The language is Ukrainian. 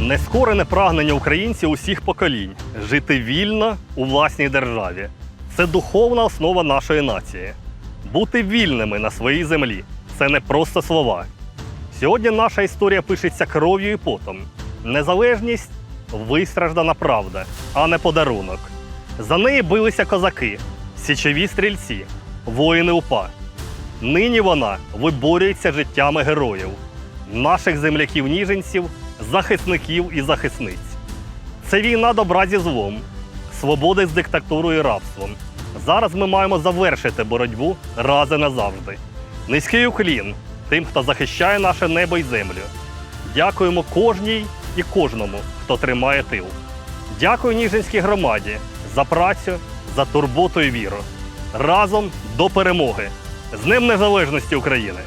Нескорене прагнення українців усіх поколінь жити вільно у власній державі. Це духовна основа нашої нації. Бути вільними на своїй землі це не просто слова. Сьогодні наша історія пишеться кров'ю і потом. Незалежність вистраждана правда, а не подарунок. За неї билися козаки, січові стрільці, воїни УПА. Нині вона виборюється життями героїв, наших земляків-ніженців, захисників і захисниць. Це війна добра зі злом, свободи з диктатурою і рабством. Зараз ми маємо завершити боротьбу раз і назавжди. Низький уклін тим, хто захищає наше небо і землю. Дякуємо кожній і кожному, хто тримає тил. Дякую Ніжинській громаді за працю, за турботу і віру. Разом до перемоги! З Днем Незалежності України!